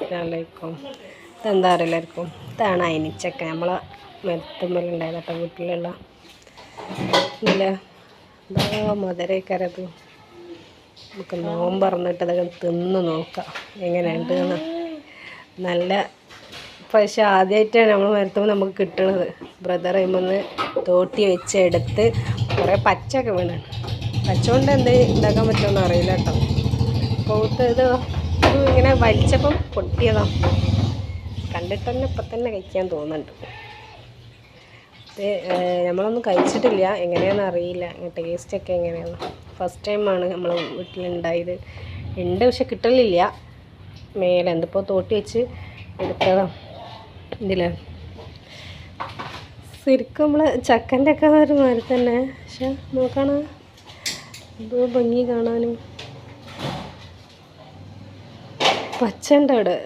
അസ്സലാമലൈക്കും. ഇതെന്താ പറയുക എല്ലാവർക്കും ഇതാണ് അയനിച്ചക്ക. നമ്മളെ മരത്തുമ്മലുണ്ടായത് കേട്ടോ വീട്ടിലുള്ള. ഇല്ല എന്താ മധുരക്കരത് നമുക്ക് നോമ്പറന്നിട്ട് അതൊക്കെ തിന്ന് നോക്കാം. എങ്ങനെയുണ്ട് നല്ല പക്ഷെ ആദ്യമായിട്ടാണ് നമ്മൾ മരത്തുമ്പോൾ നമുക്ക് കിട്ടണത്. ബ്രദർ ഇമ്മന്ന് തോട്ടി വെച്ച് എടുത്ത് കുറേ പച്ചയൊക്കെ വീണാണ് പച്ച കൊണ്ട് എന്ത് ഉണ്ടാക്കാൻ പറ്റുമെന്ന് അറിയില്ല കേട്ടോ. പോത്ത് ഇത് ഇത് ഇങ്ങനെ വലിച്ചപ്പം പൊട്ടിയതാണ് കണ്ടിട്ട് തന്നെ ഇപ്പം തന്നെ കഴിക്കാൻ തോന്നുന്നുണ്ട് നമ്മളൊന്നും കഴിച്ചിട്ടില്ല. എങ്ങനെയാണെന്ന് അറിയില്ല. ടേസ്റ്റൊക്കെ എങ്ങനെയാണ് ഫസ്റ്റ് ടൈമാണ് നമ്മൾ വീട്ടിലുണ്ടായത്. ഉണ്ട് പക്ഷെ കിട്ടലില്ല. മേലെ എന്തിപ്പോൾ തോട്ടി വെച്ച് എടുത്തതാണ് ഇതിൽ ശരിക്കും നമ്മൾ ചക്കന്റെ ഒക്കെ ഒരു മാതിരി തന്നെ. പക്ഷെ നോക്കണം. എന്തോ ഭംഗി കാണാനും. പച്ച ഉണ്ട് അവിടെ.